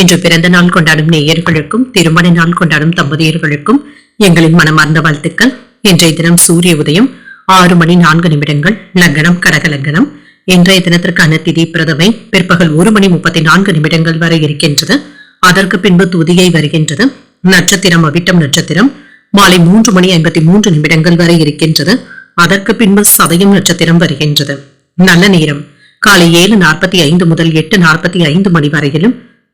இன்று பிறந்த நாள் கொண்டாடும் நேயர்களுக்கும் திருமண நாள் கொண்டாடும் தம்பதியர்களுக்கும் எங்களின் மனமார்ந்த வாழ்த்துக்கள். இன்றைய தினம் சூரிய உதயம் ஆறு மணி நான்கு நிமிடங்கள் லக்னம் கடக லக்னம் இன்றைய தினத்திற்கான திதி பிரதமை பிற்பகல் ஒரு மணி முப்பத்தி நான்கு நிமிடங்கள் வரை இருக்கின்றது. அதற்கு பின்பு துதியை வருகின்றது. நட்சத்திரம் அவிட்டம் நட்சத்திரம் மாலை மூன்று மணி ஐம்பத்தி மூன்று நிமிடங்கள் வரை இருக்கின்றது. அதற்கு பின்பு சதயம் நட்சத்திரம் வருகின்றது. நல்ல நேரம் காலை ஏழு நாற்பத்தி ஐந்து முதல் எட்டு நாற்பத்தி ஐந்து மணி வரையிலும்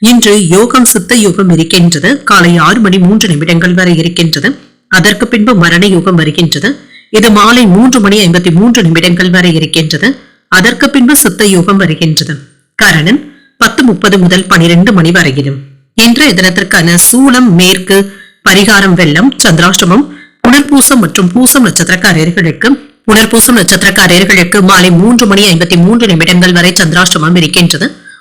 இன்று யோகம் சித்த யோகம் இருக்கின்றது. காலை ஆறு மணி மூன்று நிமிடங்கள் வரை இருக்கின்றது. அதற்கு பின்பு மரண யோகம் வருகின்றது. இது மாலை மூன்று மணி ஐம்பத்தி மூன்று நிமிடங்கள் வரை இருக்கின்றது. அதற்கு பின்பு சித்த யோகம் வருகின்றது. கரணன் பத்து முப்பது முதல் பனிரெண்டு மணி வரையிலும். இன்றைய தினத்திற்கான சூலம் மேற்கு பரிகாரம் வெள்ளம் சந்திராஷ்டமம் புனர்பூசம் மற்றும் பூசம் நட்சத்திரக்காரர்களுக்கு புனர்பூசம் நட்சத்திரக்காரர்களுக்கு மாலை மூன்று மணி ஐம்பத்தி மூன்று நிமிடங்கள் வரை சந்திராஷ்டமம் இருக்கின்றது.